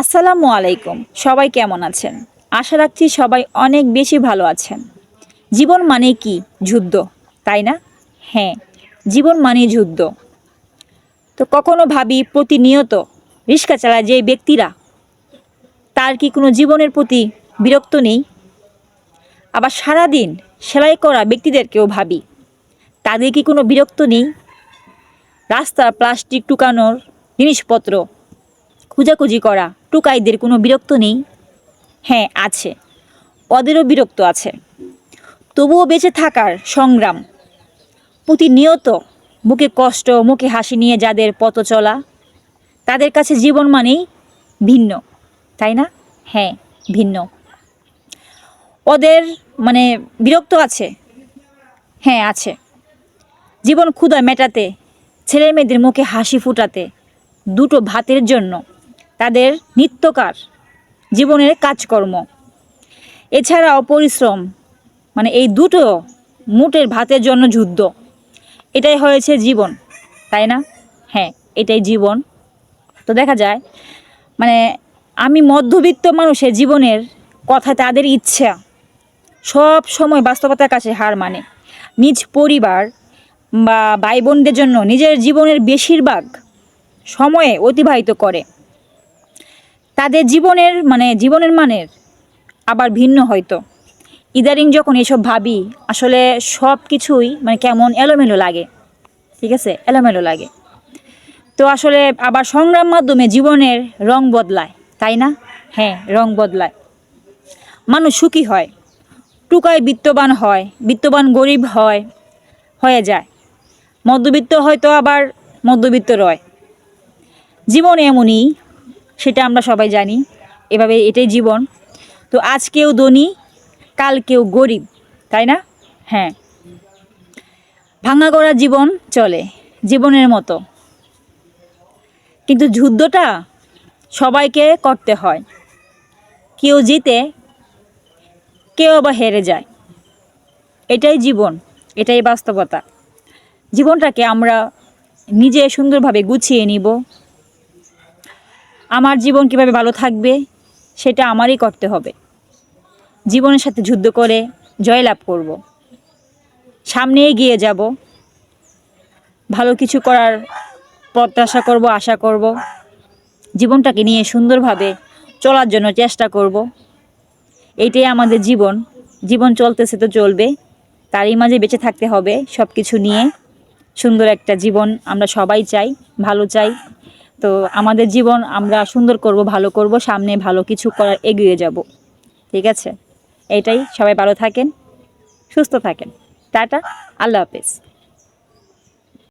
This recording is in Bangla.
আসসালামু আলাইকুম। সবাই কেমন আছেন? আশা রাখছি সবাই অনেক বেশি ভালো আছেন। জীবন মানে কি? যুদ্ধ, তাই না? হ্যাঁ জীবন মানে যুদ্ধ। তো কখনো ভাবি প্রতিনিয়ত রিক্সা চালায় যে ব্যক্তিরা, তার কি কোনো জীবনের প্রতি বিরক্ত নেই? আবার সারাদিন সেলাই করা ব্যক্তিদেরকেও ভাবি, তাদের কি কোনো বিরক্ত নেই? রাস্তার প্লাস্টিক টুকানোর জিনিসপত্র, খুঁজাখুঁজি করা টুকাইদের কোনো বিরক্ত নেই? হ্যাঁ আছে। ওদেরও বিরক্ত আছে। তবুও বেঁচে থাকার সংগ্রাম। প্রতিনিয়ত মুখে কষ্ট, মুখে হাসি নিয়ে যাদের পথ চলা, তাদের কাছে জীবন মানেই ভিন্ন, তাই না? হ্যাঁ ভিন্ন। ওদের মানে বিরক্ত আছে? হ্যাঁ আছে। জীবন ক্ষুধা মেটাতে ছেলে মেয়েদের মুখে হাসি ফুটাতে, দুটো ভাতের জন্য তাদের নিত্যকার, জীবনের কাজকর্ম। এছাড়াও পরিশ্রম মানে এই দুটো মুটের ভাতের জন্য যুদ্ধ। এটাই হয়েছে জীবন, তাই না? হ্যাঁ এটাই জীবন। তো দেখা যায় মানে আমি মধ্যবিত্ত মানুষের জীবনের কথা তাদের ইচ্ছা, সব সময় বাস্তবতার কাছে হার মানে। নিজ পরিবার বা ভাই বোনদের জন্য নিজের জীবনের বেশিরভাগ সময়ে অতিবাহিত করে। তাদের জীবনের মানে জীবনের মানের আবার ভিন্ন হয়তো। ইদারিং যখন এসব ভাবি, আসলে সব কিছুই মানে কেমন এলোমেলো লাগে। ঠিক আছে? এলোমেলো লাগে। তো আসলে আবার সংগ্রাম মাধ্যমে জীবনের রং বদলায়, তাই না? হ্যাঁ রং বদলায়। মানুষ সুখী হয়, টুকায় বিত্তবান হয়, বিত্তবান গরিব হয়, হয়ে যায়। মধ্যবিত্ত হয়তো আবার মধ্যবিত্ত রয়। জীবন এমনই সেটা আমরা সবাই জানি। এভাবে এটাই জীবন। তো আজ কেউ ধনী, কাল কেউ গরিব, তাই না? হ্যাঁ। ভাঙা গড়া জীবন চলে, জীবনের মতো। কিন্তু যুদ্ধটা সবাইকে করতে হয়। কেউ জিতে, কেউ আবার হেরে যায়। এটাই জীবন, এটাই বাস্তবতা। জীবনটাকে আমরা নিজে সুন্দরভাবে গুছিয়ে নিব। আমার জীবন কীভাবে ভালো থাকবে, সেটা আমারই করতে হবে। জীবনের সাথে যুদ্ধ করে জয়লাভ করব। সামনে এগিয়ে যাব। ভালো কিছু করার প্রত্যাশা করব, আশা করব। জীবনটাকে নিয়ে সুন্দরভাবে চলার জন্য চেষ্টা করব। এইটাই আমাদের জীবন। জীবন চলতেছে তো চলবে। তারই মাঝে বেঁচে থাকতে হবে। সব কিছু নিয়ে সুন্দর একটা জীবন আমরা সবাই চাই, ভালো চাই। তো আমাদের জীবন আমরা সুন্দর করব, ভালো করব, সামনে ভালো কিছু করার এগিয়ে যাব। ঠিক আছে? এটাই সবাই ভালো থাকেন, সুস্থ থাকেন। টাটা, আল্লাহ হাফেজ।